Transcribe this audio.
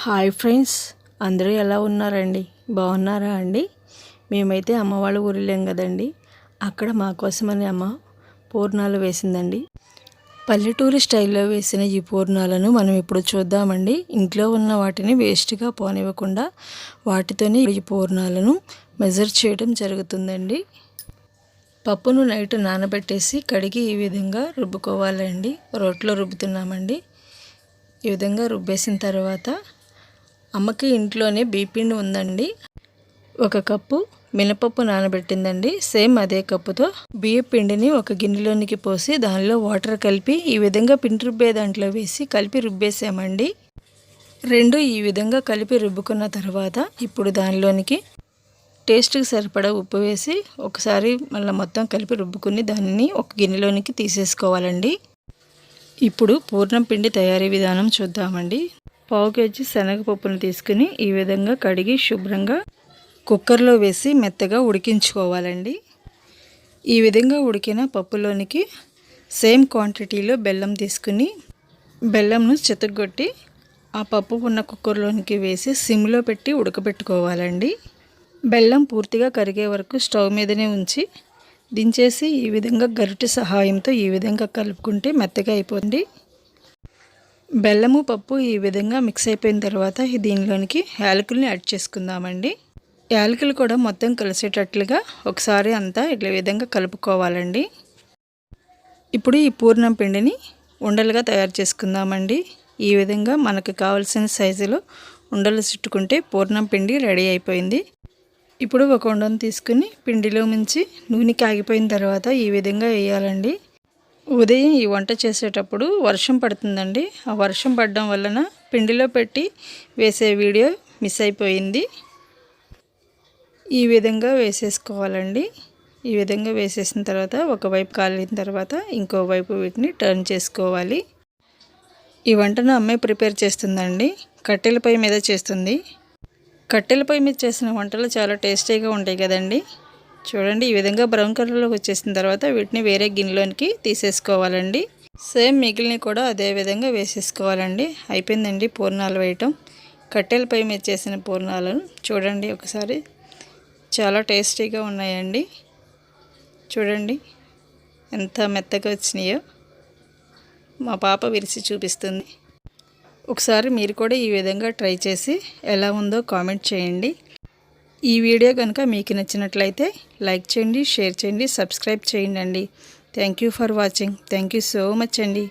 Hi friends అందరూ ఎలా ఉన్నారండి? బాగున్నారా అండి? మేమైతే అమ్మ వాళ్ళ ఊరిలేం కదండి. అక్కడ మా కోసమని అమ్మ పూర్ణాలు వేసిందండి. పల్లెటూరు స్టైల్లో వేసిన ఈ పూర్ణాలను మనం ఇప్పుడు చూద్దామండి. ఇంట్లో ఉన్న వాటిని వేస్ట్గా పోనివ్వకుండా వాటితోనే ఈ పూర్ణాలను మెజర్ చేయడం జరుగుతుందండి. పప్పును నైట్ నానబెట్టేసి కడిగి ఈ విధంగా రుబ్బుకోవాలండి. రోట్లో రుబ్బుతున్నామండి. ఈ విధంగా రుబ్బేసిన తర్వాత అమ్మకి ఇంట్లోనే బీపిండి ఉందండి. ఒక కప్పు మినపప్పు నానబెట్టిందండి. సేమ్ అదే కప్పుతో బియ్య పిండిని ఒక గిన్నెలోనికి పోసి దానిలో వాటర్ కలిపి ఈ విధంగా పిండి రుబ్బే దాంట్లో వేసి కలిపి రుబ్బేసామండి. రెండు ఈ విధంగా కలిపి రుబ్బుకున్న తర్వాత ఇప్పుడు దానిలోనికి టేస్ట్కి సరిపడా ఉప్పు వేసి ఒకసారి మళ్ళీ మొత్తం కలిపి రుబ్బుకుని దానిని ఒక గిన్నెలోనికి తీసేసుకోవాలండి. ఇప్పుడు పూర్ణం పిండి తయారీ విధానం చూద్దామండి. పావు కేజీ శనగపప్పును తీసుకుని ఈ విధంగా కడిగి శుభ్రంగా కుక్కర్లో వేసి మెత్తగా ఉడికించుకోవాలండి. ఈ విధంగా ఉడికిన పప్పులోనికి సేమ్ క్వాంటిటీలో బెల్లం తీసుకుని బెల్లంను చితగొట్టి ఆ పప్పు ఉన్న కుక్కర్లోనికి వేసి సిమ్లో పెట్టి ఉడకబెట్టుకోవాలండి. బెల్లం పూర్తిగా కరిగే వరకు స్టవ్ మీదనే ఉంచి దించేసి ఈ విధంగా గరిటె సహాయంతో ఈ విధంగా కలుపుకుంటే మెత్తగా అయిపోతుంది. బెల్లము పప్పు ఈ విధంగా మిక్స్ అయిపోయిన తర్వాత దీనిలోనికి యాలకుల్ని యాడ్ చేసుకుందామండి. యాలకులు కూడా మొత్తం కలిసేటట్లుగా ఒకసారి అంతా ఇట్లా విధంగా కలుపుకోవాలండి. ఇప్పుడు ఈ పూర్ణం పిండిని ఉండలుగా తయారు చేసుకుందామండి. ఈ విధంగా మనకు కావలసిన సైజులో ఉండలు చుట్టుకుంటే పూర్ణం పిండి రెడీ అయిపోయింది. ఇప్పుడు ఒక ఉండను తీసుకుని పిండిలో మించి నూనె కాగిపోయిన తర్వాత ఈ విధంగా వేయాలండి. ఉదయం ఈ వంట చేసేటప్పుడు వర్షం పడుతుందండి. ఆ వర్షం పడడం వలన పిండిలో పెట్టి వేసే వీడియో మిస్ అయిపోయింది. ఈ విధంగా వేసేసుకోవాలండి. ఈ విధంగా వేసేసిన తర్వాత ఒకవైపు కాలిన తర్వాత ఇంకోవైపు వీటిని టర్న్ చేసుకోవాలి. ఈ వంటను అమ్మాయి ప్రిపేర్ చేస్తుందండి. కట్టెల పొయ్యి మీద చేస్తుంది. కట్టెల పొయ్యి మీద చేసిన వంటలు చాలా టేస్టీగా ఉంటాయి కదండి. చూడండి ఈ విధంగా బ్రౌన్ కలర్లోకి వచ్చేసిన తర్వాత వీటిని వేరే గిన్నెలోనికి తీసేసుకోవాలండి. సేమ్ మిగిలినవి కూడా అదే విధంగా వేసేసుకోవాలండి. అయిపోయిందండి పూర్ణాలు వేయటం. కట్టెలపై మీద చేసిన పూర్ణాలను చూడండి ఒకసారి. చాలా టేస్టీగా ఉన్నాయండి. చూడండి ఎంత మెత్తగా వచ్చినాయో. మా పాప విరిసి చూపిస్తుంది. ఒకసారి మీరు కూడా ఈ విధంగా ట్రై చేసి ఎలా ఉందో కామెంట్ చేయండి. ఈ వీడియో కనుక మీకు నచ్చినట్లయితే లైక్ చేయండి షేర్ చేయండి సబ్స్క్రైబ్ చేయండి అండి thank you for watching thank you so much అండి.